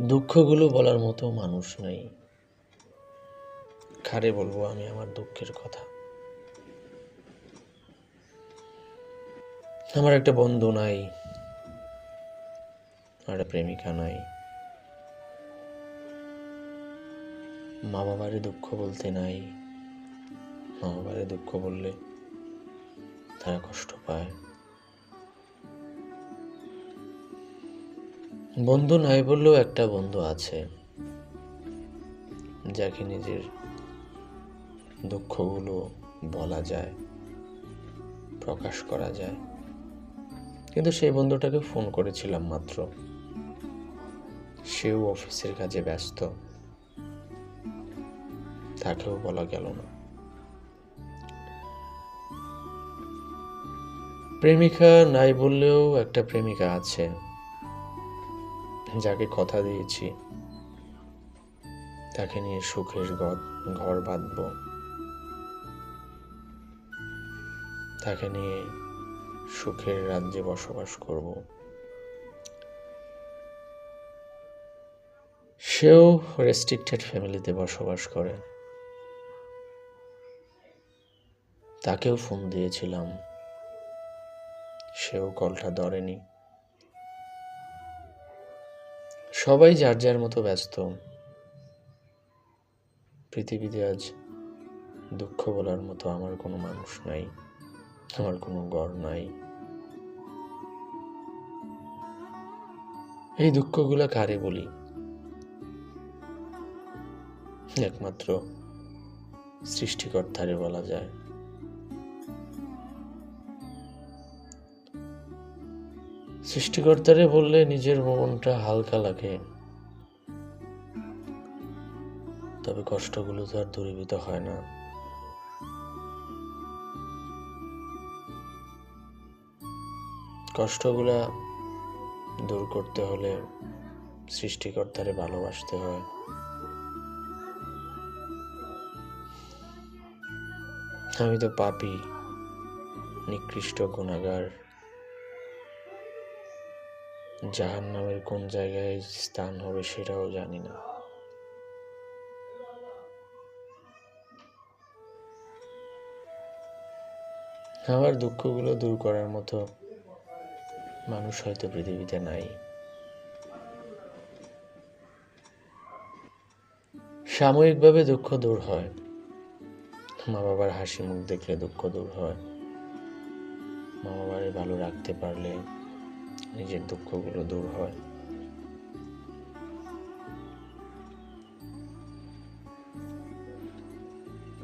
দুঃখগুলো বলার মতো মানুষ নেই। খারে বলব আমি আমার দুঃখের কথা? আমার একটা বন্ধু নাই একটা প্রেমিকা নাই। মা বাবারে দুঃখ বলতে নাই। মা বাবারে দুঃখ বললে তারা কষ্ট পায়। বন্ধু নাই বললেও একটা বন্ধু আছে, যাকে নিজের দুঃখগুলো বলা যায়, প্রকাশ করা যায়। কিন্তু সেই বন্ধুটাকে ফোন করেছিলাম মাত্র। সেও অফিসের কাজে ব্যস্ত। তাকেও বলা গেল না। প্রেমিকা নাই বললেও একটা প্রেমিকা আছে। যাকে কথা দিয়েছি, তাকে নিয়ে সুখের ঘর- বাঁধব। তাকে নিয়ে সুখের রাজ্যে বসবাস করব। সেও রেস্ট্রিক্টেড ফ্যামিলিতে বসবাস করে। তাকেও ফোন দিয়েছিলাম। সেও কলটা ধরেনি। সবাই যার যার মতো ব্যস্ত। পৃথিবীতে আজ দুঃখ বলার মতো আমার কোনো মানুষ নাই, আমার কোনো ঘর নাই। এই দুঃখগুলো কারে বলি? একমাত্র সৃষ্টিকর্তারে বলা যায়। সৃষ্টিকর্তারে বললে নিজের মনটা হালকা লাগে। তবে কষ্টগুলো তো আর দূরীভূত হয় না। কষ্টগুলা দূর করতে হলে সৃষ্টিকর্তারে ভালোবাসতে হয়। আমি তো পাপি, নিকৃষ্ট গুণাগার। জাহান নামের কোন জায়গায় স্থান হবে সেটাও জানি না। আমার দুঃখগুলো দূর করার মতো মানুষ হয়তো পৃথিবীতে নাই। সাময়িকভাবে দুঃখ দূর হয়। মা বাবার হাসি মুখ দেখলে দুঃখ দূর হয়। মা বাবারে ভালো রাখতে পারলে নিজের দুঃখগুলো দূর হয়।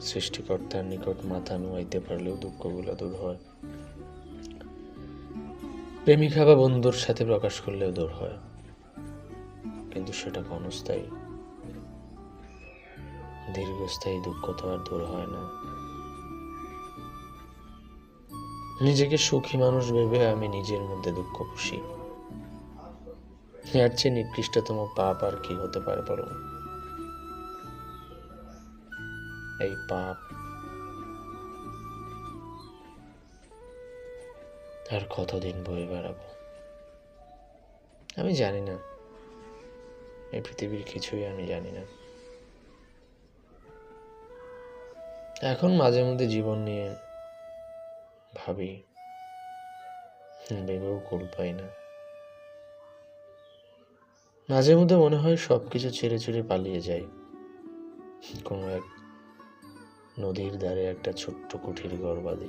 সৃষ্টিকর্তার নিকট মাথা নুয়াইতে পারলেও দুঃখগুলো দূর হয়। প্রেমিকা বা বন্ধুর সাথে প্রকাশ করলেও দূর হয়। কিন্তু সেটা ক্ষণস্থায়ী। দীর্ঘস্থায়ী দুঃখ তো আর দূর হয় না। নিজেকে সুখী মানুষ ভেবে আমি নিজের মধ্যে দুঃখ খুশি এর চেয়ে নিকৃষ্টতম পাপ আর কি হতে পারে বলুন? এই পাপ আর কতদিন বয়ে বেড়াবো? আমি জানি না। এই পৃথিবীর কিছুই আমি জানি না। এখন মাঝে মধ্যে জীবন নিয়ে ভাবি ভেবেও কুল পাই না। মাঝে মধ্যে মনে হয় সব কিছু ছেড়ে ছেড়ে পালিয়ে যাই কোনো এক নদীর ধারে একটা ছোট্ট কুঠির ঘর বাঁধি।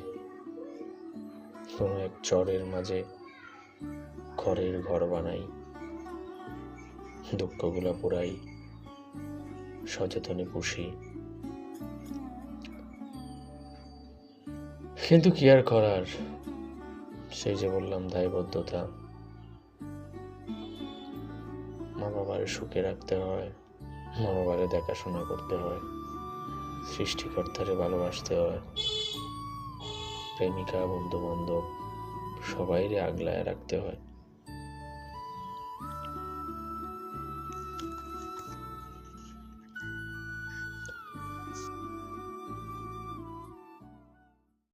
কোনো এক চরের মাঝে খড়ের ঘর বানাই। দুঃখগুলা পুরাই সচেতনে পুষি। কিন্তু কি আর করার? সেই যে বললাম, দায়বদ্ধতা। মা বাবার সুখে রাখতে হয় মা বাবারে দেখাশোনা করতে হয়, সৃষ্টিকর্তারে ভালোবাসতে হয়। প্রেমিকা বন্ধু বান্ধব সবাইরে আগলায় রাখতে হয়।